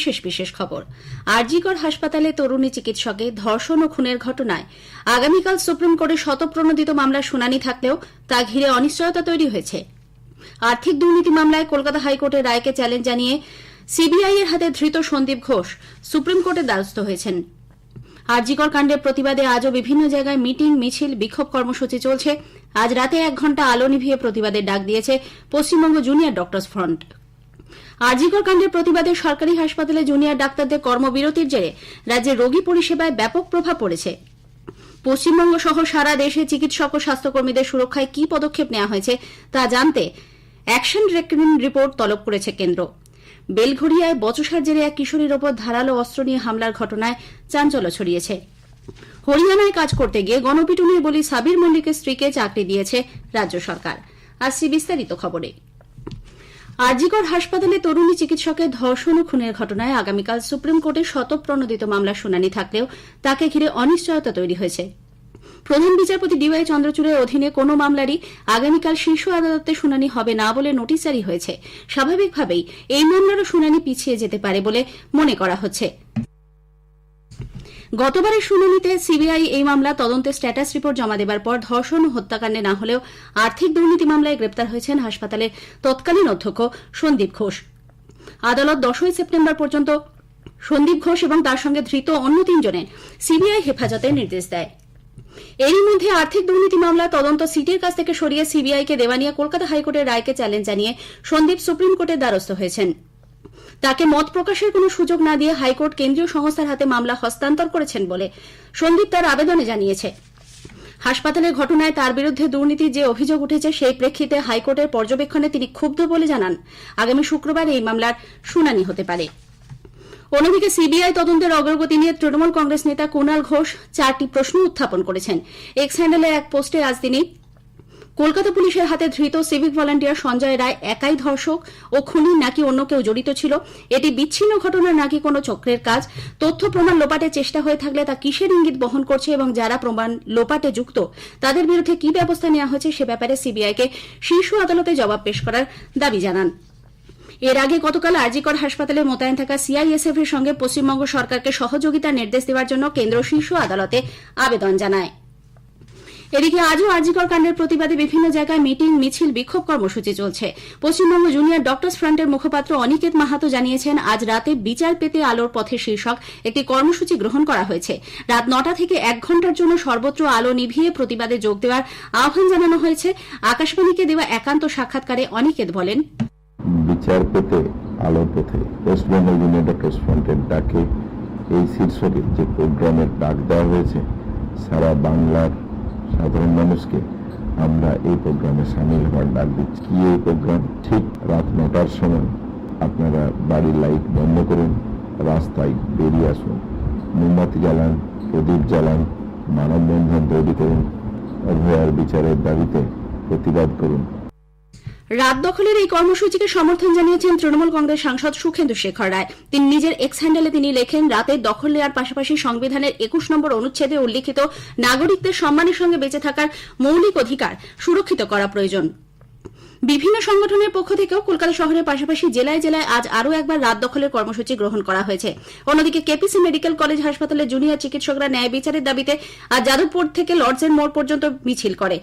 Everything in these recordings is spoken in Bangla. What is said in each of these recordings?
বিশেষ বিশেষ খবর। আরজিকর হাসপাতালে তরুণী চিকিৎসকের ধর্ষণ ও খুনের ঘটনায় আগামীকাল সুপ্রিম কোর্টে শতপ্রণোদিত মামলার শুনানি থাকলেও তা ঘিরে অনিশ্চয়তা তৈরি হয়েছে। আর্থিক দুর্নীতি মামলায় কলকাতা হাইকোর্টের রায়কে চ্যালেঞ্জ জানিয়ে সিবিআই এর হাতে ধৃত সন্দীপ ঘোষ সুপ্রিম কোর্টে দ্বারস্থ হয়েছেন। আরজিকর কাণ্ডের প্রতিবাদে আজও বিভিন্ন জায়গায় মিটিং, মিছিল, বিক্ষোভ কর্মসূচি চলছে। আজ রাতে এক ঘণ্টা আলো নিভিয়ে প্রতিবাদের ডাক দিয়েছে Paschimbanga junior doctors front. RG Kar কাণ্ডের প্রতিবাদে সরকারি হাসপাতালে জুনিয়র ডাক্তারদের কর্মবিরতির জেরে রাজ্যে রোগী পরিষেবায় ব্যাপক প্রভাব পড়েছে। পশ্চিমবঙ্গ সহ সারা দেশে চিকিৎসক ও স্বাস্থ্যকর্মীদের সুরক্ষায় কি পদক্ষেপ নেওয়া হয়েছে তা জানতে অ্যাকশন রেকর্ডিং রিপোর্ট তলব করেছে কেন্দ্র। বেলঘড়িয়ায় বচসার জেরে এক কিশোরীর ওপর ধারালো অস্ত্র নিয়ে হামলার ঘটনায় চাঞ্চল্য ছড়িয়েছে। হরিয়ানায় কাজ করতে গিয়ে গণপিটুনির বলি সাবির মল্লিকের স্ত্রীকে চাকরি দিয়েছে রাজ্য সরকার। আসছি বিস্তারিত খবরে। আরজিকর হাসপাতালে তরুণী চিকিৎসকের ধর্ষণ ও খুনের ঘটনায় আগামীকাল সুপ্রিম কোর্টে শতপ্রণোদিত মামলার শুনানি থাকলেও তাকে ঘিরে অনিশ্চয়তা তৈরি হয়েছে। প্রধান বিচারপতি ডিওয়াই চন্দ্রচূড়ের অধীনে কোন মামলারই আগামীকাল শীর্ষ আদালতে শুনানি হবে না বলে নোটিশ জারি হয়েছে। স্বাভাবিকভাবেই এই মামলারও শুনানি পিছিয়ে যেতে পারে বলে মনে করা হচ্ছে। গতবারের শুনানিতে সিবিআই এই মামলা তদন্তের স্ট্যাটাস রিপোর্ট জমা দেবার পর ধর্ষণ ও হত্যাকাণ্ডে না হলেও আর্থিক দুর্নীতি মামলায় গ্রেপ্তার হয়েছেন হাসপাতালের তৎকালীন অধ্যক্ষ সন্দীপ ঘোষ। আদালত দশই সেপ্টেম্বর পর্যন্ত সন্দীপ ঘোষ এবং তার সঙ্গে ধৃত অন্য তিনজনের সিবিআই হেফাজতের নির্দেশ দেয়। এরই মধ্যে আর্থিক দুর্নীতি মামলা তদন্ত সিটির কাছ থেকে সরিয়ে সিবিআইকে দেওয়া নিয়ে কলকাতা হাইকোর্টের রায়কে চ্যালেঞ্জ জানিয়ে সন্দীপ সুপ্রিম কোর্টের দ্বারস্থ হয়েছেন। তাকে মত প্রকাশের কোনো সুযোগ না দিয়ে হাইকোর্ট কেন্দ্রীয় সংস্থার হাতে মামলা হস্তান্তর করেছেন বলে সন্দীপ তার আবেদনে জানিয়েছে। হাসপাতালের ঘটনায় তার বিরুদ্ধে দুর্নীতির যে অভিযোগ উঠেছে, সেই প্রেক্ষিতে হাইকোর্টের পর্যবেক্ষণে তিনি ক্ষুব্ধ বলে জানান। আগামী শুক্রবার এই মামলার শুনানি হতে পারে। অন্যদিকে সিবিআই তদন্তের অগ্রগতি নিয়ে তৃণমূল কংগ্রেস নেতা কুণাল ঘোষ চারটি প্রশ্ন উত্থাপন করেছেন। এক্স হ্যান্ডেলে এক পোস্টে আজ তিনি কলকাতা পুলিশের হাতে ধৃত সিভিক ভলান্টিয়ার সঞ্জয় রায় একাই ধর্ষক ও খুনি নাকি অন্য কেউ জড়িত ছিল, এটি বিচ্ছিন্ন ঘটনা নাকি কোনো চক্রের কাজ? তথ্য প্রমাণ লোপাটের চেষ্টা হয়ে থাকলে তা কিসের ইঙ্গিত বহন করছে এবং যারা প্রমাণ লোপাটে যুক্ত, তাদের বিরুদ্ধে কি ব্যবস্থা নেওয়া হয়েছে সে ব্যাপারে সিবিআইকে শীর্ষ আদালতে জবাব পেশ করার দাবি জানান। এর আগে গতকাল আরজিকর হাসপাতালে মোতায়েন থাকা সিআইএসএফ এর সঙ্গে পশ্চিমবঙ্গ সরকারকে সহযোগিতার নির্দেশ দেওয়ার জন্য কেন্দ্র শীর্ষ আদালতে আবেদন জানায়। এদিকে আজও আরজিকর কাণ্ডের প্রতিবাদে বিভিন্ন জায়গায় মিটিং, মিছিল, বিক্ষোভ কর্মসূচি চলছে। পশ্চিমবঙ্গ জুনিয়র ডক্টর্স ফ্রন্টের মুখপাত্র অনিকেত মাহাতো জানিয়েছেন, আজ রাতে বিচার পেতে আলোর পথে শীর্ষক একটি কর্মসূচি গ্রহণ করা হয়েছে। রাত নটা থেকে এক ঘণ্টার জন্য সর্বত্র আলো নিভিয়ে প্রতিবাদে যোগ দেওয়ার আহ্বান জানানো হয়েছে। আকাশবাণীকে দেওয়া একান্ত সাক্ষাৎকারে অনিকেত বলেন, বিচার পেতে আলোর পথে জুনিয়র ফ্রন্টের ডাকে এই শীর্ষকে যে প্রোগ্রামের ডাক দেওয়া হয়েছে, সারা বাংলার সাধারণ মানুষকে আমরা এই প্রোগ্রামে সামিল হওয়ার ডাক দিচ্ছি। কি এই প্রোগ্রাম? ঠিক রাত নটার সময় আপনারা বাড়ির লাইট বন্ধ করুন, রাস্তায় বেরিয়ে আসুন। মোমবাতি জ্বালান, প্রদীপ জ্বালান, মানববন্ধন তৈরি করুন, অভয়ার বিচারের দাবিতে প্রতিবাদ করুন। রাত দখলের এই কর্মসূচিকে সমর্থন জানিয়েছেন তৃণমূল কংগ্রেস সাংসদ সুখেন্দু শেখর রায়। তিনি নিজের এক্স হ্যান্ডেলে তিনি লেখেন, রাতে দখল নেওয়ার পাশাপাশি সংবিধানের একুশ নম্বর অনুচ্ছেদে উল্লিখিত নাগরিকদের সম্মানের সঙ্গে বেঁচে থাকার মৌলিক অধিকার সুরক্ষিত করা প্রয়োজন। বিভিন্ন সংগঠনের পক্ষ থেকেও কলকাতা শহরের পাশাপাশি জেলায় জেলায় আজ আরও একবার রাত দখলের কর্মসূচি গ্রহণ করা হয়েছে। অন্যদিকে কেপিসি মেডিকেল কলেজ হাসপাতালে জুনিয়র চিকিৎসকরা ন্যায় বিচারের দাবিতে আজ যাদবপুর থেকে লর্ডসের মোড় পর্যন্ত মিছিল করে।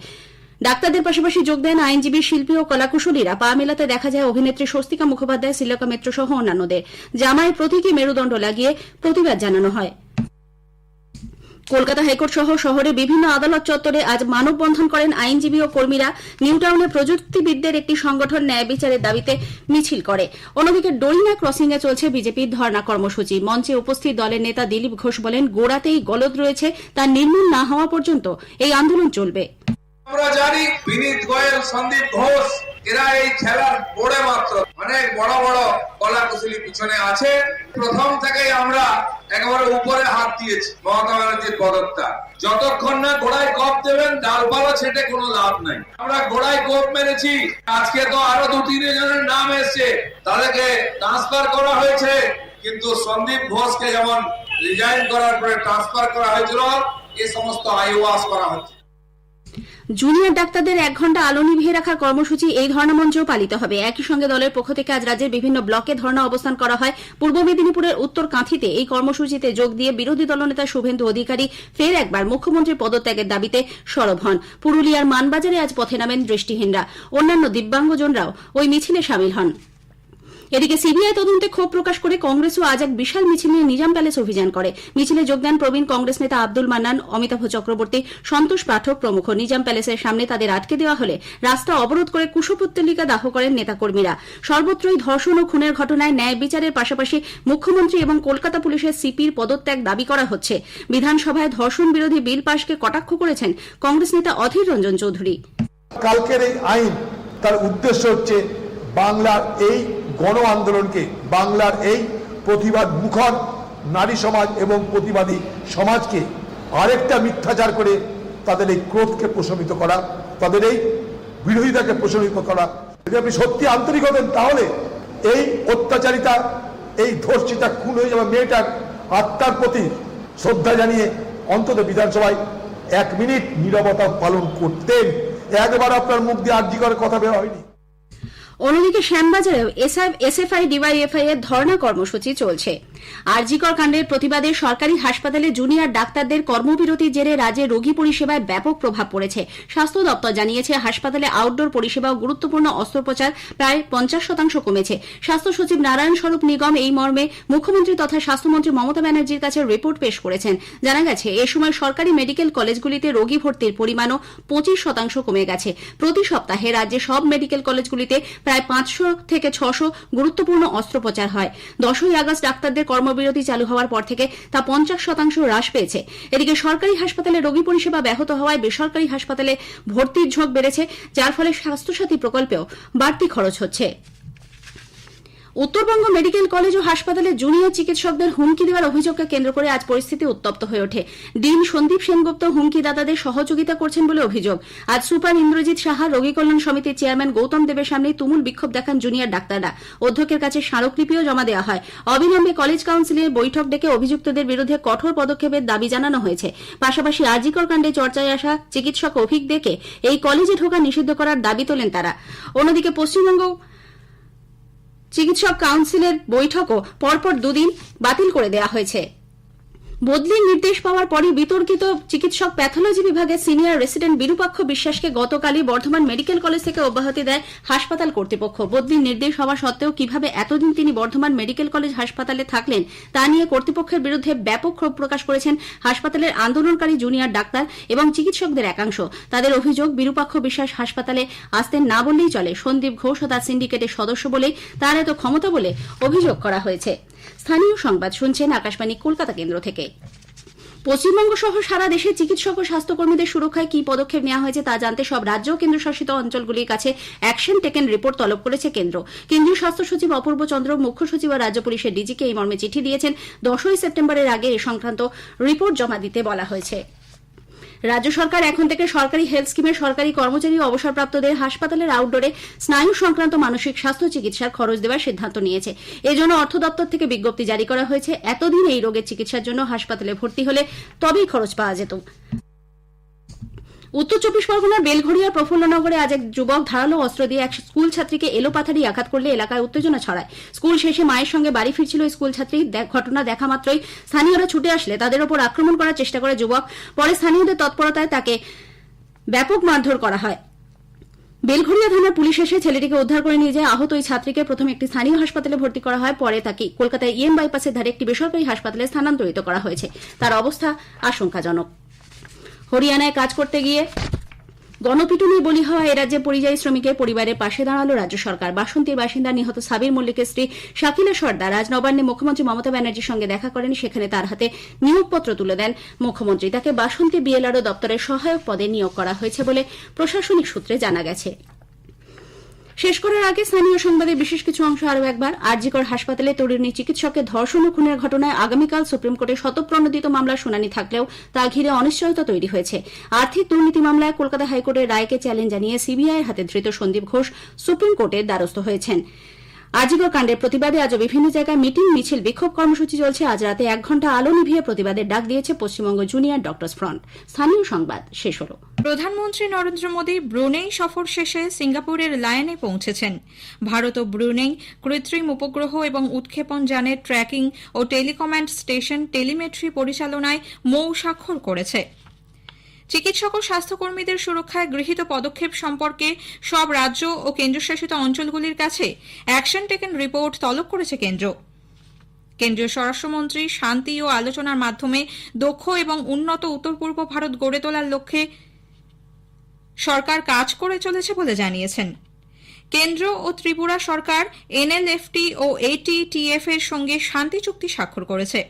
ডাক্তারদের পাশাপাশি যোগ দেন আইনজীবী, শিল্পী ও কলাকুশলীরা। পা মেলাতে দেখা যায় অভিনেত্রী স্বস্তিকা মুখোপাধ্যায় শ্রীলকা মিত্র সহ অন্যান্যদের। জামায় প্রতীকী মেরুদণ্ড লাগিয়ে প্রতিবাদ জানানো হয়। কলকাতা হাইকোর্ট সহ শহরে বিভিন্ন আদালত চত্বরে আজ মানববন্ধন করেন আইনজীবী ও কর্মীরা। নিউটাউনে প্রযুক্তিবিদদের একটি সংগঠন ন্যায় বিচারের দাবিতে মিছিল করে। অন্যদিকে ডরিনা ক্রসিং এ চলছে বিজেপির ধর্ণা কর্মসূচি। মঞ্চে উপস্থিত দলের নেতা দিলীপ ঘোষ বলেন, গোড়াতেই গলদ রয়েছে, তা নির্মূল না হওয়া পর্যন্ত এই আন্দোলন চলবে। আমরা জানি বিনীত গোয়েল, সন্দীপ ঘোষ, এরা এই খেলার বোর্ডে মাত্র। অনেক বড় বড় কলা কুশলী পিছনে আছে। প্রথম থেকেই আমরা একেবারে উপরে হাত দিয়েছি, মমতা ব্যানার্জির পদকটা। যতক্ষণ না গোড়ায় কপ দেবেন ডালপালা ছেটে কোনো লাভ নাই। আমরা গোড়ায় কোপ মেরেছি। আজকে তো আরও দু তিন জনের নাম এসছে। তাদেরকে ট্রান্সফার করা হয়েছে। কিন্তু সন্দীপ ঘোষকে যেমন রিজাইন করার পরে ট্রান্সফার করা হয়েছিল, এ সমস্ত আইওয়াস করা হচ্ছে। জুনিয়র ডাক্তারদের এক ঘণ্টা আলো নিভিয়ে রাখার কর্মসূচি এই ধর্ণা মঞ্চেও পালিত হবে। একই সঙ্গে দলের পক্ষ থেকে আজ রাজ্যের বিভিন্ন ব্লকে ধর্ণা অবস্থান করা হয়। পূর্ব মেদিনীপুরের উত্তর কাঁথিতে এই কর্মসূচিতে যোগ দিয়ে বিরোধী দলনেতা শুভেন্দু অধিকারী ফের একবার মুখ্যমন্ত্রীর পদত্যাগের দাবিতে সরব হন। পুরুলিয়ার মানবাজারে আজ পথে নামেন দৃষ্টিহীনরা। অন্যান্য দিব্যাঙ্গজনরাও ওই মিছিলে সামিল হন। এদিকে সিবিআই তদন্তে ক্ষোভ প্রকাশ করে কংগ্রেসও আজ এক বিশাল মিছিল নিয়ে নিজাম প্যালেস অভিযান করে। মিছিলে যোগদান প্রবীণ কংগ্রেস নেতা আব্দুল মান্নান, অমিতাভ চক্রবর্তী, সন্তোষ পাঠক প্রমুখ। নিজাম প্যালেসের সামনে তাদের আটকে দেওয়া হলে রাস্তা অবরোধ করে কুশপুত্তলিকা দাহ করেন নেতাকর্মীরা। সর্বত্রই ধর্ষণ ও খুনের ঘটনায় ন্যায় বিচারের পাশাপাশি মুখ্যমন্ত্রী এবং কলকাতা পুলিশের সিপির পদত্যাগ দাবি করা হচ্ছে। বিধানসভায় ধর্ষণ বিরোধী বিল পাশকে কটাক্ষ করেছেন কংগ্রেস নেতা অধীর রঞ্জন চৌধুরী। কালকের এই আইন তার উদ্দেশ্য হচ্ছে বাংলার এই গণ আন্দোলনকে বাংলার এই প্রতিবাদ মুখর নারী সমাজ এবং প্রতিবাদী সমাজকে আরেকটা মিথ্যাচার করে তাদের এই ক্রোধকে প্রশমিত করা, তাদের এই বিরোধিতাকে প্রশমিত করা। যদি আপনি সত্যি আন্তরিক হবেন তাহলে এই অত্যাচারিতা, এই ধর্ষিতা, খুন হয়ে যাওয়া মেয়েটার আত্মার প্রতি শ্রদ্ধা জানিয়ে অন্তত বিধানসভায় এক মিনিট নীরবতা পালন করতেন। একবার আপনার মুখ দিয়ে আর্জি করার কথা বের হয়নি। অন্যদিকে শ্যামবাজারেও এসএফআই, ডিওয়াইএফআই এর ধর্ণা কর্মসূচি চলছে। আরজিকর কাণ্ডের প্রতিবাদে সরকারি হাসপাতালে জুনিয়র ডাক্তারদের কর্মবিরতির জেরে রাজ্যে রোগী পরিষেবায় ব্যাপক প্রভাব পড়েছে। স্বাস্থ্য দপ্তর জানিয়েছে, হাসপাতালে আউটডোর পরিষেবা ও গুরুত্বপূর্ণ অস্ত্রোপচার প্রায় পঞ্চাশ শতাংশ কমেছে। স্বাস্থ্য সচিব নারায়ণ স্বরূপ নিগম এই মর্মে মুখ্যমন্ত্রী তথা স্বাস্থ্যমন্ত্রী মমতা ব্যানার্জির কাছে রিপোর্ট পেশ করেছেন। জানা গেছে, এ সময় সরকারি মেডিকেল কলেজগুলিতে রোগী ভর্তির পরিমাণও পঁচিশ শতাংশ কমে গেছে। প্রতি সপ্তাহে রাজ্যে সব মেডিকেল কলেজগুলিতে প্রায় পাঁচশো থেকে ছশো গুরুত্বপূর্ণ অস্ত্রোপচার হয়। দশই আগস্ট ডাক্তারদের কর্মবিরতি চালু হওয়ার পর থেকে তা পঞ্চাশ শতাংশ হ্রাস পেয়েছে। এদিকে সরকারি হাসপাতালে রোগী পরিষেবা ব্যাহত হওয়ায় বেসরকারি হাসপাতালে ভর্তির ঝোঁক বেড়েছে, যার ফলে স্বাস্থ্যসাথী প্রকল্পেও বাড়তি খরচ হচ্ছে। উত্তরবঙ্গ মেডিকেল কলেজ ও হাসপাতালে জুনিয়র চিকিৎসকদের হুমকি দেওয়ার অভিযোগকে কেন্দ্র করে আজ পরিস্থিতি উত্তপ্ত হয়ে ওঠে। ডিন সন্দীপ সেনগুপ্ত হুমকিদাতাদের সহযোগিতা করছেন বলে অভিযোগ। আজ সুপার ইন্দ্রজিৎ সাহা, রোগী কল্যাণ সমিতির চেয়ারম্যান গৌতম দেবের সামনে তুমুল বিক্ষোভ দেখান জুনিয়র ডাক্তাররা। অধ্যক্ষের কাছে স্মারকলিপিও জমা দেওয়া হয়। অবিলম্বে কলেজ কাউন্সিলের বৈঠক ডেকে অভিযুক্তদের বিরুদ্ধে কঠোর পদক্ষেপের দাবি জানানো হয়েছে। পাশাপাশি আজিকর কাণ্ডে চর্চায় আসা চিকিৎসক দেখে এই কলেজে ঢোকা নিষিদ্ধ করার দাবি তোলেন তারা। অন্যদিকে পশ্চিমবঙ্গ চিকিৎসক কাউন্সিলের বৈঠকও পরপর দুদিন বাতিল করে দেওয়া হয়েছে। বদলির নির্দেশ পাওয়ার পরই বিতর্কিত চিকিৎসক প্যাথোলজি বিভাগের সিনিয়র রেসিডেন্ট বিরূপাক্ষ বিশ্বাসকে গতকালই বর্ধমান মেডিকেল কলেজ থেকে অব্যাহতি দেয় হাসপাতাল কর্তৃপক্ষ। বদলির নির্দেশ হওয়া সত্ত্বেও কীভাবে এতদিন তিনি বর্ধমান মেডিকেল কলেজ হাসপাতালে থাকলেন তা নিয়ে কর্তৃপক্ষের বিরুদ্ধে ব্যাপক ক্ষোভ প্রকাশ করেছেন হাসপাতালের আন্দোলনকারী জুনিয়র ডাক্তার এবং চিকিৎসকদের একাংশ। তাদের অভিযোগ, বিরূপাক্ষ বিশ্বাস হাসপাতালে আসতেন না বললেই চলে। সন্দীপ ঘোষ ও তার সিন্ডিকেটের সদস্য বলেই তার এত ক্ষমতা বলে অভিযোগ করা হয়েছে। স্থানীয় সংবাদ শুনছেন আকাশবাণী কলকাতা কেন্দ্র থেকে। পশ্চিমবঙ্গ সহ সারা দেশে চিকিৎসক ও স্বাস্থ্যকর্মীদের সুরক্ষায় কি পদক্ষেপ নেওয়া হয়েছে তা জানতে সব রাজ্য ও কেন্দ্রশাসিত অঞ্চলগুলির কাছে অ্যাকশন টেকেন রিপোর্ট তলব করেছে কেন্দ্র। কেন্দ্রীয় স্বাস্থ্য সচিব অপূর্ব চন্দ্র, মুখ্য সচিব ও রাজ্য পুলিশের ডিজিকে এই মর্মে চিঠি দিয়েছেন। দশই সেপ্টেম্বরের আগে এ সংক্রান্ত রিপোর্ট জমা দিতে বলা হয়েছে। রাজ্য সরকার এখন থেকে সরকারি হেলথ স্কিমের সরকারি কর্মচারী অবসরপ্রাপ্তদের হাসপাতালের আউটডোরে স্নায়ু সংক্রান্ত মানসিক স্বাস্থ্য চিকিৎসার খরচ দেওয়ার সিদ্ধান্ত নিয়েছে। এজন্য অর্থ দপ্তর থেকে বিজ্ঞপ্তি জারি করা হয়েছে, এতদিন এই রোগের চিকিৎসার জন্য হাসপাতালে ভর্তি হলে তবেই খরচ পাওয়া যেত। উত্তর চব্বিশ পরগনার বেলঘড়িয়ার প্রফুল্লনগরে আজ এক যুবক ধারালো অস্ত্র দিয়ে এক স্কুল ছাত্রীকে এলোপাথারি আঘাত করলে এলাকায় উত্তেজনা ছড়ায়। স্কুল শেষে মায়ের সঙ্গে বাড়ি ফিরছিল স্কুল ছাত্রী। ঘটনা দেখা মাত্রই স্থানীয়রা ছুটে আসলে তাদের ওপর আক্রমণ করার চেষ্টা করে যুবক। পরে স্থানীয়দের তৎপরতায় তাকে ব্যাপক মারধর করা হয়। বেলঘড়িয়া থানার পুলিশ এসে ছেলেটিকে উদ্ধার করে নিয়ে যায়। আহত ওই ছাত্রীকে প্রথমে একটি স্থানীয় হাসপাতালে ভর্তি করা হয়, পরে তাকে কলকাতায় ইএম বাইপাসের ধারে একটি বেসরকারি হাসপাতালে স্থানান্তরিত করা হয়েছে। তার অবস্থা আশঙ্কাজনক। হরিয়ানায় কাজ করতে গিয়ে গণপিটুনি বলি হওয়া এরাজ্যে রাজ্যে পরিযায়ী শ্রমিকের পরিবারের পাশে দাঁড়াল রাজ্য সরকার। বাসন্তীর বাসিন্দা নিহত সাবির মল্লিকের স্ত্রী শাকিলা সর্দার আজ নবান্নে মুখ্যমন্ত্রী মমতা ব্যানার্জির সঙ্গে দেখা করেন। সেখানে তার হাতে নিয়োগপত্র তুলে দেন মুখ্যমন্ত্রী। তাকে বাসন্তী বিএলআরও দপ্তরের সহায়ক পদে নিয়োগ করা হয়েছে বলে প্রশাসনিক সূত্রে জানা গেছে। শেষ করার আগে স্থানীয় সংবাদে বিশেষ কিছু অংশ আরও একবার। আরজিকর হাসপাতালে তরুণী চিকিৎসকের ধর্ষণ ও খুনের ঘটনায় আগামীকাল সুপ্রিম কোর্টে শতপ্রণোদিত মামলার শুনানি থাকলেও তা ঘিরে অনিশ্চয়তা তৈরি হয়েছে। আর্থিক দুর্নীতি মামলায় কলকাতা হাইকোর্টের রায়কে চ্যালেঞ্জ জানিয়ে সিবিআইয়ের হাতে ধৃত সন্দীপ ঘোষ সুপ্রিম কোর্টের দ্বারস্থ হয়েছেন। আজিগর কাণ্ডের প্রতিবাদে আজও বিভিন্ন জায়গায় মিটিং, মিছিল, বিক্ষোভ কর্মসূচি চলছে। আজ রাতে এক ঘণ্টা আলো নিভিয়ে প্রতিবাদের ডাক দিয়েছে পশ্চিমবঙ্গ জুনিয়র ডক্টর্স ফ্রন্ট। স্থানীয় সংবাদ শেষ হলো। প্রধানমন্ত্রী নরেন্দ্র মোদী ব্রুনেই সফর শেষে সিঙ্গাপুরের লায়নে পৌঁছেছেন। ভারত ও ব্রুনেই কৃত্রিম উপগ্রহ এবং উৎক্ষেপণ যানের ট্র্যাকিং ও টেলিকমান্ড স্টেশন টেলিমেট্রি পরিচালনায় মৌ স্বাক্ষর করেছে। চিকিৎসক ও স্বাস্থ্যকর্মীদের সুরক্ষায় গৃহীত পদক্ষেপ সম্পর্কে সব রাজ্য ও কেন্দ্রশাসিত অঞ্চলগুলির কাছে অ্যাকশন টেকেন রিপোর্ট তলব করেছে কেন্দ্র। কেন্দ্রীয় স্বরাষ্ট্রমন্ত্রী শান্তি ও আলোচনার মাধ্যমে দক্ষ এবং উন্নত উত্তর পূর্ব ভারত গড়ে তোলার লক্ষ্যে সরকার কাজ করে চলেছে বলে জানিয়েছেন। কেন্দ্র ও ত্রিপুরা সরকার, এনএলএফটি ও এটিটিএফ এর সঙ্গে শান্তি চুক্তি স্বাক্ষর করেছে।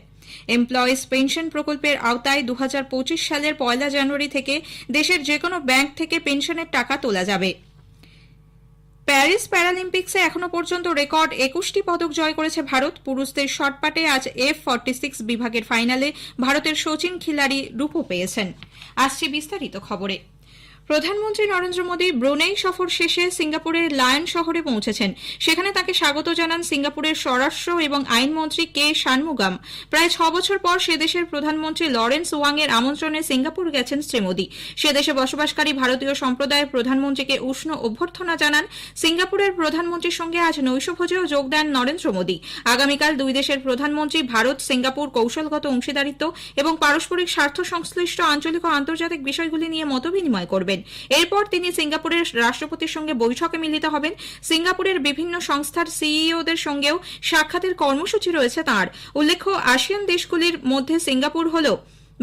এমপ্লয়িজ পেনশন প্রকল্পের আওতায় দু হাজার পঁচিশ সালের পয়লা জানুয়ারি থেকে দেশের যে কোনো ব্যাংক থেকে পেনশনের টাকা তোলা যাবে। প্যারিস প্যারালিম্পিক্সে এখনও পর্যন্ত রেকর্ড একুশটি পদক জয় করেছে ভারত। পুরুষদের শটপাটে আজ এফ ফর্টি সিক্স বিভাগের ফাইনালে ভারতের সচিন খিলাড়ি রূপো পেয়েছেন। আসছে বিস্তারিত খবরে। প্রধানমন্ত্রী নরেন্দ্র মোদী ব্রুনেই সফর শেষে সিঙ্গাপুরের লায়ন শহরে পৌঁছেছেন। সেখানে তাকে স্বাগত জানান সিঙ্গাপুরের স্বরাষ্ট্র এবং আইনমন্ত্রী কে শানমুগাম প্রায় ছ বছর পর সে দেশের প্রধানমন্ত্রী লরেন্স ওয়াং এর আমন্ত্রণে সিঙ্গাপুর গেছেন শ্রী মোদী। সে দেশে বসবাসকারী ভারতীয় সম্প্রদায়ের প্রধানমন্ত্রীকে উষ্ণ অভ্যর্থনা জানান। সিঙ্গাপুরের প্রধানমন্ত্রীর সঙ্গে আজ নৈশভোজেও যোগ দেন নরেন্দ্র মোদী। আগামীকাল দুই দেশের প্রধানমন্ত্রী ভারত, সিঙ্গাপুর কৌশলগত অংশীদারিত্ব এবং পারস্পরিক স্বার্থ সংশ্লিষ্ট আঞ্চলিক ও আন্তর্জাতিক বিষয়গুলি নিয়ে মতবিনিময় করবেন। এরপর তিনি সিঙ্গাপুরের রাষ্ট্রপতির সঙ্গে বৈঠকে মিলিত হবেন। সিঙ্গাপুরের বিভিন্ন সংস্থার সিইওদের সঙ্গেও সাক্ষাতের কর্মসূচি রয়েছে তাঁর। উল্লেখ্য, আসিয়ান দেশগুলির মধ্যে সিঙ্গাপুর হল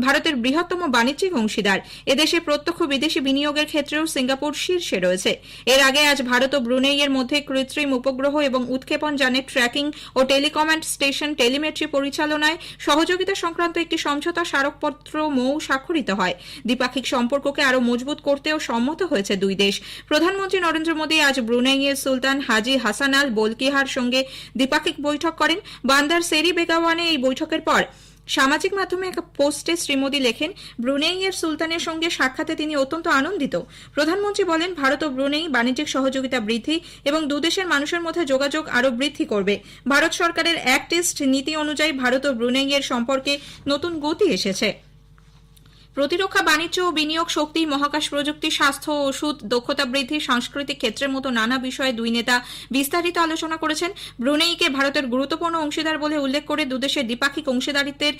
ভারতের বৃহত্তম বাণিজ্যিক অংশীদার। এদেশে প্রত্যক্ষ বিদেশি বিনিয়োগের ক্ষেত্রেও সিঙ্গাপুর শীর্ষে রয়েছে। এর আগে আজ ভারত ও ব্রুনেইয়ের মধ্যে কৃত্রিম উপগ্রহ এবং উৎক্ষেপণ যানের ট্র্যাকিং ও টেলিকমান্ড স্টেশন টেলিমেট্রি পরিচালনায় সহযোগিতা সংক্রান্ত একটি সমঝোতা স্মারকপত্র মৌ স্বাক্ষরিত হয়। দ্বিপাক্ষিক সম্পর্ককে আরও মজবুত করতেও সম্মত হয়েছে দুই দেশ। প্রধানমন্ত্রী নরেন্দ্র মোদী আজ ব্রুনেইয়ের সুলতান হাজি হাসান আল বোলকিহার সঙ্গে দ্বিপাক্ষিক বৈঠক করেন। বান্দার সেরি বেগাওয়ানে এই বৈঠকের পর সামাজিক মাধ্যমে এক পোস্টে শ্রী মোদী লেখেন ব্রুনেইয়ের সুলতানের সঙ্গে সাক্ষাতে তিনি অত্যন্ত আনন্দিত। প্রধানমন্ত্রী বলেন, ভারত ও ব্রুনেই বাণিজ্যিক সহযোগিতা বৃদ্ধি এবং দুদেশের মানুষের মধ্যে যোগাযোগ আরও বৃদ্ধি করবে। ভারত সরকারের অ্যাক্ট ইস্ট নীতি অনুযায়ী ভারত ও ব্রুনেইয়ের সম্পর্কে নতুন গতি এসেছে। প্রতিরক্ষা, বাণিজ্য ও বিনিয়োগ শক্তি, মহাকাশ প্রযুক্তি, স্বাস্থ্য, ওষুধ, দক্ষতা বৃদ্ধি, সাংস্কৃতিক ক্ষেত্রের মতো নানা বিষয়ে দুই নেতা বিস্তারিত আলোচনা করেছেন। ব্রুনেইকে ভারতের গুরুত্বপূর্ণ অংশীদার বলে উল্লেখ করে দুদেশের দ্বিপাক্ষিক অংশীদারিত্বের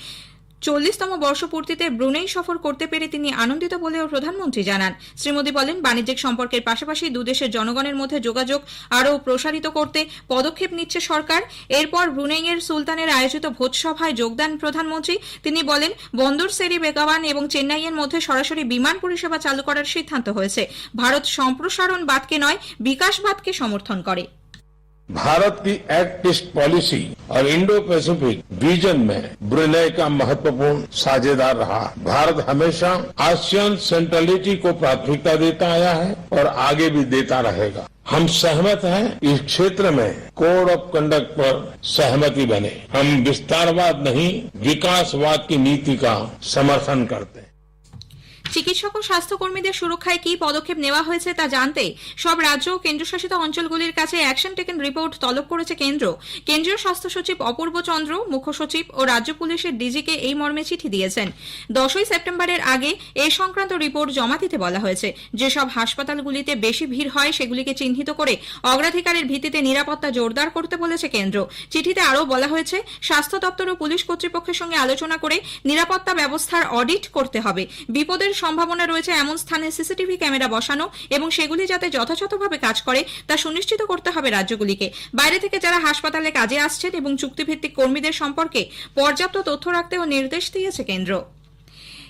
চল্লিশতম বর্ষপূর্তিতে ব্রুনেই সফর করতে পেরে তিনি আনন্দিত বলেও প্রধানমন্ত্রী জানান। শ্রী মোদী বলেন, বাণিজ্যিক সম্পর্কের পাশাপাশি দুদেশের জনগণের মধ্যে যোগাযোগ আরও প্রসারিত করতে পদক্ষেপ নিচ্ছে সরকার। এরপর ব্রুনেইয়ের সুলতানের আয়োজিত ভোজসভায় যোগদান প্রধানমন্ত্রী। তিনি বলেন, বন্দর সেরি বেগাওয়ান এবং চেন্নাইয়ের মধ্যে সরাসরি বিমান পরিষেবা চালু করার সিদ্ধান্ত হয়েছে। ভারত সম্প্রসারণবাদকে নয় বিকাশবাদকে সমর্থন করে। भारत की एक्ट ईस्ट पॉलिसी और इंडो पैसिफिक विजन में ब्रुनेई का महत्वपूर्ण साझेदार रहा। भारत हमेशा आसियान सेंट्रलिटी को प्राथमिकता देता आया है और आगे भी देता रहेगा। हम सहमत हैं, इस क्षेत्र में कोड ऑफ़ कंडक्ट पर सहमति बने। हम विस्तारवाद नहीं, विकासवाद की नीति का समर्थन करते हैं। চিকিৎসক ও স্বাস্থ্যকর্মীদের সুরক্ষায় কি পদক্ষেপ নেওয়া হয়েছে তা জানতে সব রাজ্য ও কেন্দ্রশাসিত অঞ্চলগুলির কাছে অ্যাকশন টেকেন রিপোর্ট তলব করেছে কেন্দ্র। কেন্দ্রীয় স্বাস্থ্য সচিব অপূর্ব চন্দ্র, মুখ্য সচিব ও রাজ্য পুলিশের ডিজিকে এই মর্মে চিঠি দিয়েছেন। দশই সেপ্টেম্বরের আগে এ সংক্রান্ত রিপোর্ট জমা দিতে বলা হয়েছে। যেসব হাসপাতালগুলিতে বেশি ভিড় হয় সেগুলিকে চিহ্নিত করে অগ্রাধিকারের ভিত্তিতে নিরাপত্তা জোরদার করতে বলেছে কেন্দ্র। চিঠিতে আরও বলা হয়েছে, স্বাস্থ্য দপ্তর ও পুলিশ কর্তৃপক্ষের সঙ্গে আলোচনা করে নিরাপত্তা ব্যবস্থার অডিট করতে হবে। বিপদের সম্ভাবনা রয়েছে এমন স্থানে সিসিটিভি ক্যামেরা বসানো এবং সেগুলি যাতে যথাযথভাবে কাজ করে তা সুনিশ্চিত করতে হবে রাজ্যগুলিকে। বাইরে থেকে যারা হাসপাতালে কাজে আসছেন এবং চুক্তিভিত্তিক কর্মীদের সম্পর্কে পর্যাপ্ত তথ্য রাখতেও নির্দেশ দিয়েছে কেন্দ্র।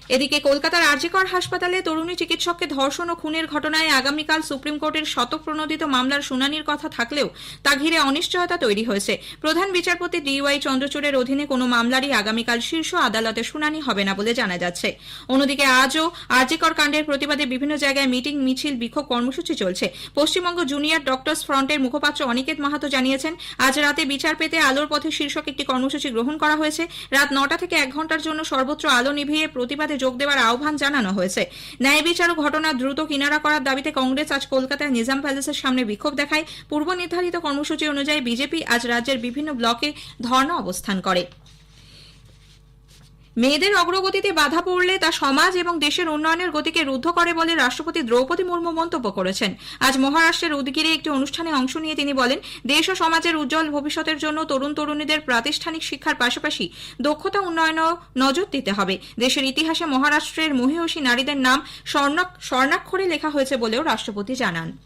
এদিকে কলকাতার আরজিকর হাসপাতালে তরুণী চিকিৎসককে ধর্ষণ ও খুনের ঘটনায় আগামীকাল সুপ্রিম কোর্টের শতপ্রণোদিত মামলার শুনানির কথা থাকলেও তা ঘিরে অনিশ্চয়তা তৈরি হয়েছে। প্রধান বিচারপতি ডিওয়াই চন্দ্রচূড়ের অধীনে কোনো মামলারই আগামীকাল শীর্ষ আদালতে শুনানি হবে না বলে জানা যাচ্ছে। অন্যদিকে আজও আরজিকর কাণ্ডের প্রতিবাদে বিভিন্ন জায়গায় মিটিং, মিছিল, বিক্ষোভ কর্মসূচি চলছে। পশ্চিমবঙ্গ জুনিয়র ডক্টর্স ফ্রন্টের মুখপাত্র অনিকেত মাহাতো জানিয়েছেন, আজ রাতে বিচার পেতে আলোর পথে শীর্ষক একটি কর্মসূচি গ্রহণ করা হয়েছে। রাত নটা থেকে এক ঘণ্টার জন্য সর্বত্র আলো নিভিয়ে প্রতিবাদে যোগ দেওয়ার আহ্বান জানানো হয়েছে। ন্যায় বিচার ও ঘটনা দ্রুত কিনারা করার দাবিতে কংগ্রেস আজ কলকাতায় নিজাম প্যালেসের সামনে বিক্ষোভ দেখায়। পূর্ব নির্ধারিত কর্মসূচি অনুযায়ী বিজেপি আজ রাজ্যের বিভিন্ন ব্লকে ধর্ণা অবস্থান করে। মেয়েদের অগ্রগতিতে বাধা পড়লে তা সমাজ এবং দেশের উন্নয়নের গতিকে রুদ্ধ করে বলে রাষ্ট্রপতি দ্রৌপদী মুর্মু মন্তব্য করেছেন। আজ মহারাষ্ট্রের উদগিরে একটি অনুষ্ঠানে অংশ নিয়ে তিনি বলেন, দেশ ও সমাজের উজ্জ্বল ভবিষ্যতের জন্য তরুণ তরুণীদের প্রাতিষ্ঠানিক শিক্ষার পাশাপাশি দক্ষতা উন্নয়নেও নজর দিতে হবে। দেশের ইতিহাসে মহারাষ্ট্রের মহিষী নারীদের নাম স্বর্ণাক- স্বর্ণাক্ষরে লেখা হয়েছে বলেও রাষ্ট্রপতি জানান।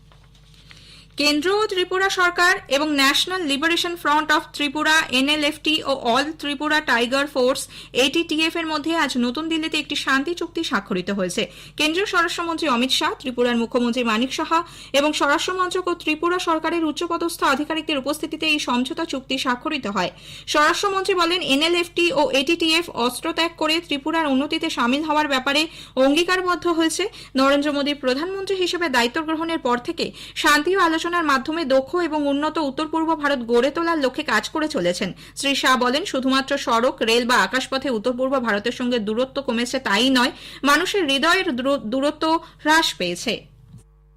কেন্দ্র ও ত্রিপুরা সরকার এবং National Liberation Front of Tripura, NLFT O All Tripura Tiger Force, ATTF এর মধ্যে আজ নতুন দিল্লিতে একটি শান্তি চুক্তি স্বাক্ষরিত হয়েছে। কেন্দ্রীয় স্বরাষ্ট্রমন্ত্রী অমিত শাহ, ত্রিপুরার মুখ্যমন্ত্রী মানিক সাহা এবং স্বরাষ্ট্রমন্ত্রক ও ত্রিপুরা সরকারের উচ্চপদস্থ আধিকারিকদের উপস্থিতিতে এই সমঝোতা চুক্তি স্বাক্ষরিত হয়। স্বরাষ্ট্রমন্ত্রী বলেন, এনএলএফটি ও এটিটিএফ অস্ত্র ত্যাগ করে ত্রিপুরার উন্নতিতে সামিল হওয়ার ব্যাপারে অঙ্গীকারবদ্ধ হয়েছে। নরেন্দ্র মোদী প্রধানমন্ত্রী হিসেবে দায়িত্ব গ্রহণের পর থেকে শান্তি ও আলোচনার মাধ্যমে দক্ষ এবং উন্নত উত্তর পূর্ব ভারত গড়ে তোলার লক্ষ্যে কাজ করে চলেছেন। শ্রী শাহ বলেন, শুধুমাত্র সড়ক, রেল বা আকাশপথে উত্তর পূর্ব ভারতের সঙ্গে দূরত্ব কমেছে তাই নয়, মানুষের হৃদয়ের দূর- দূরত্ব হ্রাস পেয়েছে।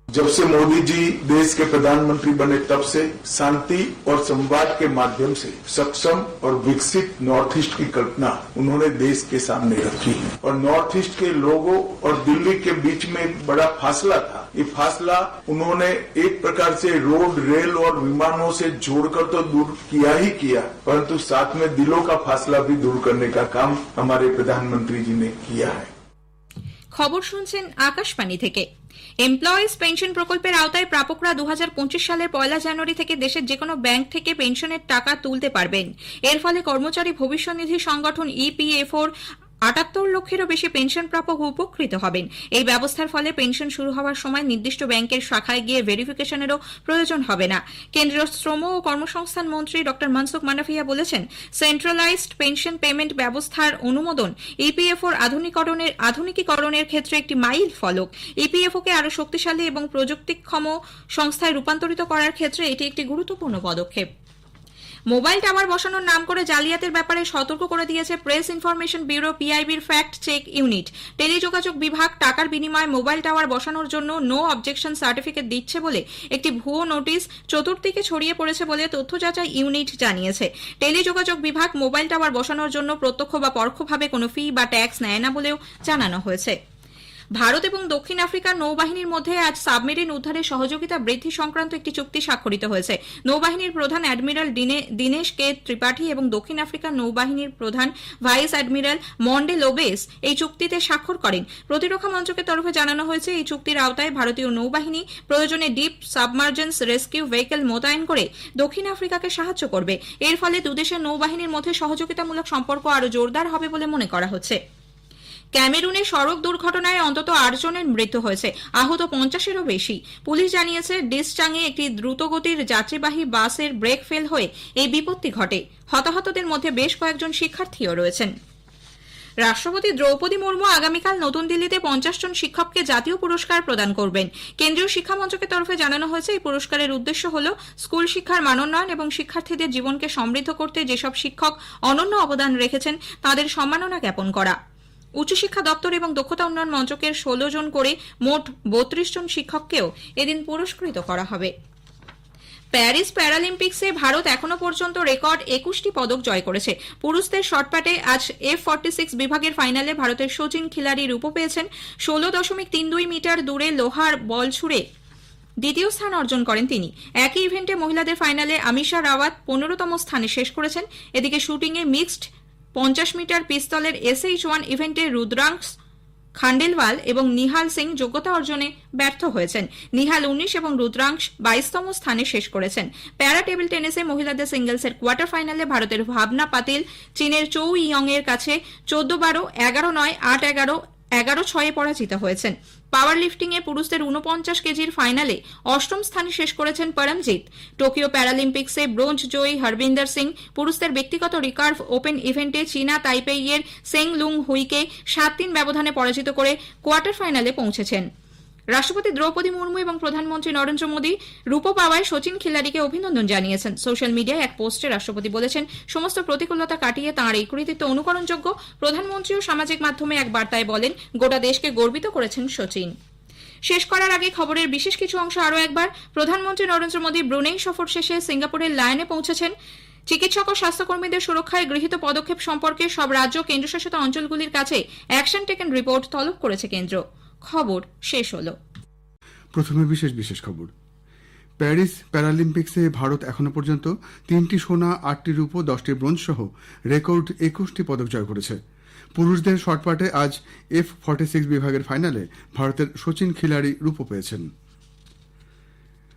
जब से मोदी जी देश के प्रधानमंत्री बने तब से शांति और संवाद के माध्यम से सक्षम और विकसित नॉर्थ ईस्ट की कल्पना उन्होंने देश के सामने रखी है और नॉर्थ ईस्ट के लोगों और दिल्ली के बीच में एक बड़ा फासला था ये फासला उन्होंने एक प्रकार से रोड रेल और विमानों से जोड़कर तो दूर किया ही किया परंतु साथ में दिलों का फासला भी दूर करने का काम हमारे प्रधानमंत्री जी ने किया है খবর শুনছেন আকাশবাণী থেকে এমপ্লয়িজ পেনশন প্রকল্পের আওতায় প্রাপকরা দু হাজার পঁচিশ সালের পয়লা জানুয়ারি থেকে দেশের যে কোনো ব্যাংক থেকে পেনশনের টাকা তুলতে পারবেন। এর ফলে কর্মচারী ভবিষ্যনিধি সংগঠন ইপিএফওর আটাত্তর লক্ষেরও বেশি পেনশন প্রাপক উপকৃত হবেন। এই ব্যবস্থার ফলে পেনশন শুরু হওয়ার সময় নির্দিষ্ট ব্যাংকের শাখায় গিয়ে ভেরিফিকেশনেরও প্রয়োজন হবে না। কেন্দ্রীয় শ্রম ও কর্মসংস্থান মন্ত্রী ড. মনসুখ মান্ডাভিয়া বলেছেন সেন্ট্রালাইজড পেনশন পেমেন্ট ব্যবস্থার অনুমোদন ইপিএফওর আধুনিকরণের আধুনিকীকরণের ক্ষেত্রে একটি মাইল ফলক। ইপিএফওকে আরও শক্তিশালী এবং প্রযুক্তিক্ষম সংস্থায় রূপান্তরিত করার ক্ষেত্রে এটি একটি গুরুত্বপূর্ণ পদক্ষেপ। মোবাইল টাওয়ার বসানোর নাম করে জালিয়াতের ব্যাপারে সতর্ক করে দিয়েছে প্রেস ইনফরমেশন ব্যুরো পিআইবির ফ্যাক্ট চেক ইউনিট। টেলিযোগাযোগ বিভাগ টাকার বিনিময়ে মোবাইল টাওয়ার বসানোর জন্য নো অবজেকশন সার্টিফিকেট দিচ্ছে বলে একটি ভুয়ো নোটিশ চতুর্দিকে ছড়িয়ে পড়েছে বলে তথ্য যাচাই ইউনিট জানিয়েছে। টেলিযোগাযোগ বিভাগ মোবাইল টাওয়ার বসানোর জন্য প্রত্যক্ষ বা পরোক্ষভাবে কোনো ফি বা ট্যাক্স নেয় না বলেও জানানো হয়েছে। ভারত এবং দক্ষিণ আফ্রিকার নৌবাহিনীর মধ্যে আজ সাবমেরিন উদ্ধারে সহযোগিতা বৃদ্ধি সংক্রান্ত একটি চুক্তি স্বাক্ষরিত হয়েছে। নৌবাহিনীর প্রধান অ্যাডমিরাল দিনে- দীনেশ কে ত্রিপাঠী এবং দক্ষিণ আফ্রিকার নৌবাহিনীর প্রধান ভাইস অ্যাডমিরাল মন্ডে লোবেস এই চুক্তিতে স্বাক্ষর করেন। প্রতিরক্ষা মন্ত্রকের তরফে জানানো হয়েছে, এই চুক্তির আওতায় ভারতীয় নৌবাহিনী প্রয়োজনে ডিপ সাবমার্জেন্স রেস্কিউ ভেহিকেল মোতায়েন করে দক্ষিণ আফ্রিকাকে সাহায্য করবে। এর ফলে দুদেশের নৌবাহিনীর মধ্যে সহযোগিতামূলক সম্পর্ক আরও জোরদার হবে বলে মনে করা হচ্ছে। ক্যামেরুনে সড়ক দুর্ঘটনায় অন্তত আট জনের মৃত্যু হয়েছে, আহত পঞ্চাশেরও বেশি। পুলিশ জানিয়েছে, ডিসচাঙে একটি দ্রুতগতির যাত্রীবাহী বাসের ব্রেক ফেল হয়ে এই বিপত্তি ঘটে। হতাহতদের মধ্যে বেশ কয়েকজন শিক্ষার্থীও রয়েছেন। রাষ্ট্রপতি দ্রৌপদী মুর্মু আগামীকাল নতুন দিল্লিতে পঞ্চাশ জন শিক্ষককে জাতীয় পুরস্কার প্রদান করবেন। কেন্দ্রীয় শিক্ষা মন্ত্রকের তরফে জানানো হয়েছে, এই পুরস্কারের উদ্দেশ্য হল স্কুল শিক্ষার মানোন্নয়ন এবং শিক্ষার্থীদের জীবনকে সমৃদ্ধ করতে যেসব শিক্ষক অনন্য অবদান রেখেছেন, তাদের সম্মাননা জ্ঞাপন করা। উচ্চশিক্ষা দপ্তর এবং দক্ষতা উন্নয়ন মন্ত্রকের ষোলো জন করে মোট বত্রিশ জন শিক্ষককেও এদিন পুরস্কৃত করা হবে। প্যারিস প্যারালিম্পিক্সে ভারত এখনও পর্যন্ত রেকর্ড একুশটি পদক জয় করেছে। পুরুষদের শর্টপাটে আজ এফ ফর্টি সিক্স বিভাগের ফাইনালে ভারতের সচিন খিলাড়ি রূপ পেয়েছেন। ষোলো দশমিক তিন দুই মিটার দূরে লোহার বল ছুড়ে দ্বিতীয় স্থান অর্জন করেন তিনি। একই ইভেন্টে মহিলাদের ফাইনালে আমিষা রাওয়াত পনেরোতম স্থানে শেষ করেছেন। এদিকে শুটিংয়ে মিক্সড পঞ্চাশ মিটার পিস্তলের এসএইচ ওয়ান ইভেন্টে রুদ্রাংশ, খান্ডেলওয়াল এবং নিহাল সিং যোগ্যতা অর্জনে ব্যর্থ হয়েছেন। নিহাল উনিশ এবং রুদ্রাংশ বাইশতম স্থানে শেষ করেছেন। প্যারা টেবিল টেনিসে মহিলাদের সিঙ্গলসের কোয়ার্টার ফাইনালে ভারতের ভাবনা পাতিল, চীনের চৌ ইয়ং এর কাছে চোদ্দ বারো এগারো নয়, আট এগারো এগারো ছয়ে পরাজিত হয়েছেন। পাওয়ার লিফটিং এ পুরুষদের উনপঞ্চাশ কেজির ফাইনালে অষ্টম স্থানে শেষ করেছেন পরমজিৎ। টোকিও প্যারালিম্পিক্সে ব্রোঞ্জ জয়ী হরবিন্দর সিং, পুরুষদের ব্যক্তিগত রিকার্ভ ওপেন ইভেন্টে চীনা তাইপেইয়ের সেং লুং হুইকে সাত তিন ব্যবধানে পরাজিত করে কোয়ার্টার ফাইনালে পৌঁছেছেন। রাষ্ট্রপতি দ্রৌপদী মুর্মু এবং প্রধানমন্ত্রী নরেন্দ্র মোদী রূপ পাওয়ায় সচিন খিল্লারিকে অভিনন্দন জানিয়েছেন। সোশ্যাল মিডিয়ায় এক পোস্টে রাষ্ট্রপতি বলেছেন, সমস্ত প্রতিকূলতা কাটিয়ে তাঁর এই কৃতিত্ব অনুকরণযোগ্য। প্রধানমন্ত্রীও সামাজিক মাধ্যমে এক বার্তায় বলেন, গোটা দেশকে গর্বিত করেছেন সচিন। শেষ করার আগে খবরের বিশেষ কিছু অংশ আরও একবার। প্রধানমন্ত্রী নরেন্দ্র মোদী ব্রুনেই সফর শেষে সিঙ্গাপুরের লায়নে পৌঁছেছেন। চিকিৎসক ও স্বাস্থ্যকর্মীদের সুরক্ষায় গৃহীত পদক্ষেপ সম্পর্কে সব রাজ্য কেন্দ্রশাসিত অঞ্চলগুলির কাছে অ্যাকশন টেকেন রিপোর্ট তলব করেছে কেন্দ্র। খবর শেষ হলো। প্রথমে বিশেষ বিশেষ খবর। প্যারিস প্যারালিম্পিক্সে ভারত এখনও পর্যন্ত তিনটি সোনা, আটটি রূপো, দশটি ব্রোঞ্জ সহ রেকর্ড একুশটি পদক জয় করেছে। পুরুষদের শর্টপাটে আজ এফ ফর্টি সিক্স বিভাগের ফাইনালে ভারতের সচিন খিলাড়ি রূপো পেয়েছেন।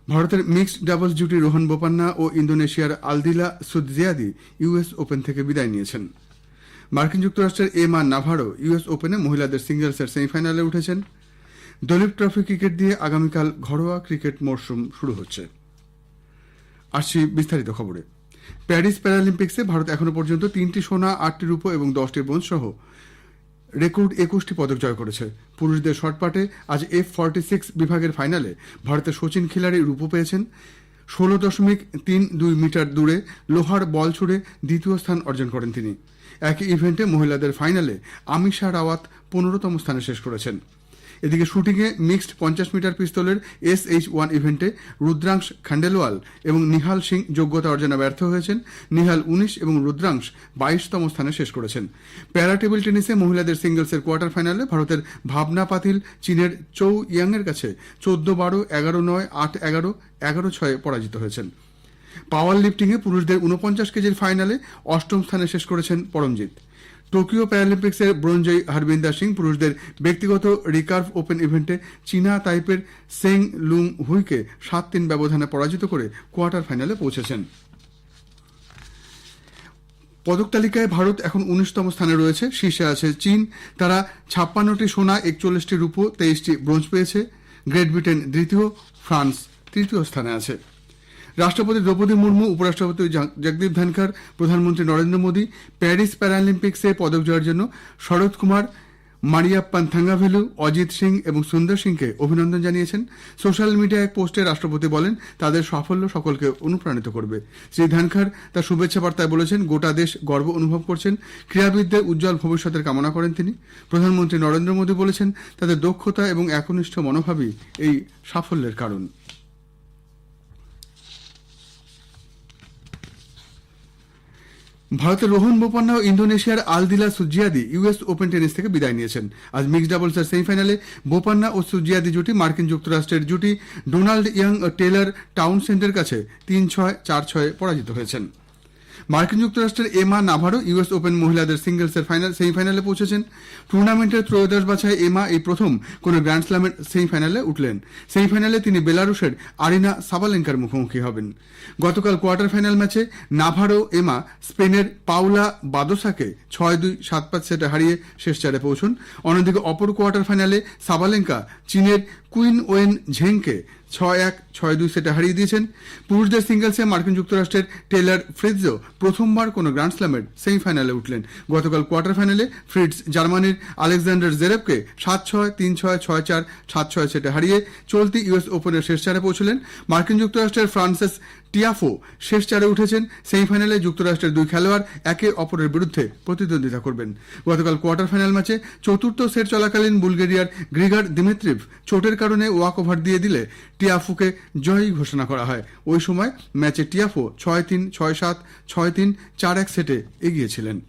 ভারতের মিক্সড ডাবলস জুটি রোহন বোপান্না ও ইন্দোনেশিয়ার আলদিলা সুদজিয়াদি ইউএস ওপেন থেকে বিদায় নিয়েছেন। মার্কিন যুক্তরাষ্ট্রের এমা নাভারো ইউএস ওপেনে মহিলাদের সিঙ্গলসের সেমিফাইনালে উঠেছেন। দলীপ ট্রফি ক্রিকেট দিয়ে আগামীকাল ঘরোয়া ক্রিকেট মরশুম শুরু হচ্ছে। আসছি বিস্তারিত খবরে। প্যারিস প্যারালিম্পিক্সে ভারত এখনও পর্যন্ত তিনটি সোনা, আটটি রূপো এবং দশটি ব্রোঞ্জ সহ রেকর্ড একুশটি পদক জয় করেছে। পুরুষদের শর্টপাটে আজ এফ ফর্টি সিক্স বিভাগের ফাইনালে ভারতের সচিন খিলাড়ি রূপো পেয়েছেন। ষোলো দশমিক তিন দুই মিটার দূরে লোহার বল ছুড়ে দ্বিতীয় স্থান অর্জন করেন তিনি। একই ইভেন্টে মহিলাদের ফাইনালে আমিষা রাওয়াত পনেরোতম স্থানে শেষ করেছেন। এদিকে শুটিংয়ে মিক্সড পঞ্চাশ মিটার পিস্তলের এস এইচ ওয়ান ইভেন্টে রুদ্রাংশ খান্ডেলওয়াল এবং নিহাল সিং যোগ্যতা অর্জনে ব্যর্থ হয়েছেন। নিহাল উনিশ এবং রুদ্রাংশ বাইশতম স্থানে শেষ করেছেন। প্যারা টেবিল টেনিসে মহিলাদের সিঙ্গলসের কোয়ার্টার ফাইনালে ভারতের ভাবনা পাতিল চীনের চৌ ইয়াংয়ের কাছে চোদ্দ বারো এগারো নয়, আট এগারো এগারো ছয়ে পরাজিত হয়েছেন। পাওয়ার লিফটিংয়ে পুরুষদের উনপঞ্চাশ কেজির ফাইনালে অষ্টম স্থানে শেষ করেছেন পরমজিৎ। টোকিও প্যারালিম্পিক্সের ব্রোঞ্জয়ী হরবিন্দর সিং পুরুষদের ব্যক্তিগত রিকার্ভ ওপেন ইভেন্টে চীনা তাইপের সেং লুং হুইকে সাত তিন ব্যবধানে পরাজিত করে কোয়ার্টার ফাইনালে পৌঁছেছেন। পদক তালিকায় ভারত এখন উনিশতম স্থানে রয়েছে, শীর্ষে আছে চীন। তারা ছাপ্পান্নটি সোনা, একচল্লিশটি রূপো, তেইশটি ব্রোঞ্জ পেয়েছে। গ্রেট ব্রিটেন দ্বিতীয়, ফ্রান্স তৃতীয় স্থানে আছে। রাষ্ট্রপতি দ্রৌপদী মুর্মু, উপরাষ্ট্রপতি জগদীপ ধনখড়, প্রধানমন্ত্রী নরেন্দ্র মোদী, প্যারিস প্যারালিম্পিক্সে পদক জয়ের জন্য শরৎ কুমার মারিয়াপ্পান থাঙ্গাভেলু অজিত সিং এবং সুন্দর সিংকে অভিনন্দন জানিয়েছেন। সোশ্যাল মিডিয়ায় এক পোস্টে রাষ্ট্রপতি বলেন, তাদের সাফল্য সকলকে অনুপ্রাণিত করবে। শ্রী ধনখড় তার শুভেচ্ছা বার্তায় বলেছেন, গোটা দেশ গর্ব অনুভব করছেন, ক্রীড়াবিদদের উজ্জ্বল ভবিষ্যতের কামনা করেন তিনি। প্রধানমন্ত্রী নরেন্দ্র মোদী বলেছেন, তাদের দক্ষতা এবং একনিষ্ঠ মনোভাবই এই সাফল্যের কারণ। ভারতের রোহন বোপান্না ও ইন্দোনেশিয়ার Aldila Sutjiadi US Open tennis থেকে বিদায় নিয়েছেন। আজ মিক্সড ডাবলসের সেমিফাইনালে বোপান্না ও সুজিয়াদি জুটি, মার্কিন যুক্তরাষ্ট্রের জুটি, ডোনাল্ড ইয়াং টেলার টাউন সেন্টের কাছে তিন ছয়, চার ছয়ে পরাজিত হয়েছেন। মার্কিন যুক্তরাষ্ট্রের এমা নাভারো, ইউএস ওপেন মহিলাদের সিঙ্গলসের ফাইনাল সেমিফাইনালে পৌঁছেছেন। টুর্নামেন্টের ত্রয়োদশ বাছায় এমা এই প্রথম কোন গ্র্যান্ড স্ল্যামের সেমিফাইনালে উঠলেন। সেমিফাইনালে তিনি বেলারুশের আরিনা সাবালেঙ্কার মুখোমুখি হবেন। গতকাল কোয়ার্টার ফাইনাল ম্যাচে নাভারো, এমা, স্পেনের পাউলা বাদোসাকে ছয় দুই, সাত পাঁচ সেটে হারিয়ে শেষ চারে পৌঁছন। অন্যদিকে অপর কোয়ার্টার ফাইনালে সাবালেঙ্কা, চীনের কুইন ওয়েন ঝেংকে ছয় এক, ছয় দুই সেটে হারিয়ে দিয়েছেন। পুরুষদের সিঙ্গলসে মার্কিন যুক্তরাষ্ট্রের টেলার ফ্রিডসও প্রথমবার কোনো গ্র্যান্ড স্ল্যামের সেমিফাইনালে উঠলেন। গতকাল কোয়ার্টার ফাইনালে ফ্রিডস জার্মানির আলেকজান্ডার জেরেবকে সাত ছয় তিন ছয় ছয় চার, সাত ছয় সেটে হারিয়ে চলতি ইউএস ওপেনের শেষ চারে পৌঁছলেন। মার্কিন যুক্তরাষ্ট্রের ফ্রান্সেস টিয়াফো শেষ চারে উঠেছেন সেমিফাইনালে যুক্তরাষ্ট্রের দুই খেলোয়াড় একে অপরের বিরুদ্ধে প্রতিদ্বন্দ্বিতা করবেন। গতকাল কোয়ার্টার ফাইনাল ম্যাচে চতুর্থ সেট চলাকালীন বুলগেরিয়ার গ্রিগার দিমিত্রিভ চোটের কারণে ওয়াক ওভার দিয়ে দিলে টিয়াফোকে জয়ী ঘোষণা করা হয়। ওই সময় ম্যাচে টিয়াফো ছয় তিন, ছয় সাত, ছয় তিন, চার এক সেটে এগিয়েছিলেন।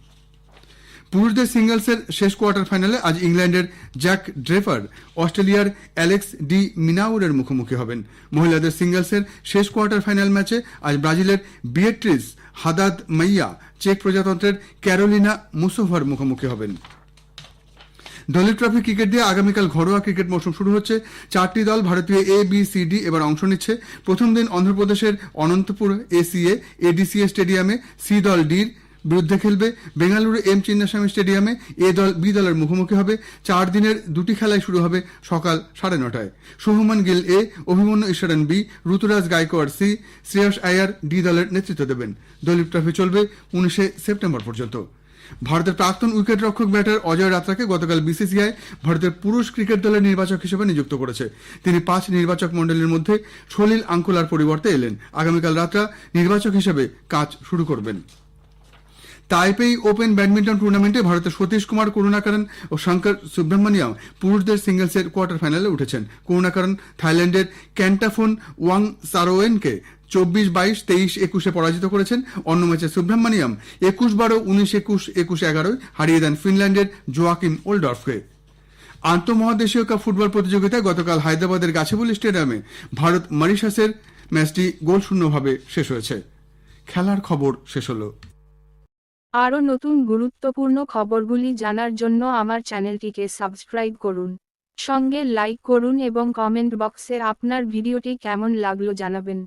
পুরুষদের সিঙ্গলসের শেষ কোয়ার্টার ফাইনালে আজ ইংল্যান্ডের জ্যাক ড্রেফার অস্ট্রেলিয়ার অ্যালেক্স ডি মিনাউরের মুখোমুখি হবেন। মহিলাদের সিঙ্গলসের শেষ কোয়ার্টার ফাইনাল ম্যাচে আজ ব্রাজিলের বিয়েট্রিস হাদাদ মাইয়া, চেক প্রজাতন্ত্রের ক্যারোলিনা মুসোভার মুখোমুখি হবেন। দলীয় ট্রফি ক্রিকেট দিয়ে আগামীকাল ঘরোয়া ক্রিকেট মৌসুম শুরু হচ্ছে। চারটি দল ভারতীয় এ বি সি ডি এবার অংশ নিচ্ছে। প্রথম দিন অন্ধ্রপ্রদেশের অনন্তপুর এসিএ এডিসিএ স্টেডিয়ামে সি দল ডির বিরুদ্ধে খেলবে। বেঙ্গালুরু এম চিন্নাস্বামী স্টেডিয়ামে এ দল, বি দলের মুখোমুখি হবে। চার দিনের দুটি খেলায় শুরু হবে সকাল সাড়ে নটায়। Shubman Gill A, Abhimanyu Easwaran B, Ruturaj Gaikwad C, Shreyas Iyer D দলের নেতৃত্ব দেবেন। দলীপ ট্রফি চলবে উনিশে সেপ্টেম্বর পর্যন্ত। ভারতের প্রাক্তন উইকেটরক্ষক ব্যাটার অজয় রাত্রাকে গতকাল বিসিসিআই ভারতের পুরুষ ক্রিকেট দলের নির্বাচক হিসেবে নিযুক্ত করেছে। তিনি পাঁচ নির্বাচক মণ্ডলীর মধ্যে সলিল আঙ্কুলার পরিবর্তে এলেন। আগামীকাল রাত্রা নির্বাচক হিসেবে কাজ শুরু করবেন। তাইপেই ওপেন ব্যাডমিন্টন টুর্নামেন্টে ভারতের সতীশ কুমার, করুণাকরণ ও শঙ্কর সুব্রহ্মণ্যম পুরুষদের সিঙ্গলসের কোয়ার্টার ফাইনালে উঠেছেন। করুণাকরণ থাইল্যান্ডের ক্যান্টাফোন ওয়াং সারোয়েনকে চব্বিশ বাইশ তেইশ একুশে পরাজিত করেছেন। অন্য ম্যাচে সুব্রহ্মণ্যম একুশ বারো উনিশ একুশ একুশ এগারোয় হারিয়ে দেন ফিনল্যান্ডের জোয়াকিম ওল্ডর্ফকে। আন্তঃমহাদেশীয় কাপ ফুটবল প্রতিযোগিতায় গতকাল হায়দ্রাবাদের গাছিবুলি স্টেডিয়ামে ভারত মরিশাসের ম্যাচটি গোল শূন্যভাবে শেষ হয়েছে। খেলার খবর শেষ হলো। আরও নতুন গুরুত্বপূর্ণ খবরগুলি জানার জন্য আমার চ্যানেলটিকে সাবস্ক্রাইব করুন। সঙ্গে লাইক করুন এবং কমেন্ট বক্সে আপনার ভিডিওটি কেমন লাগল জানাবেন।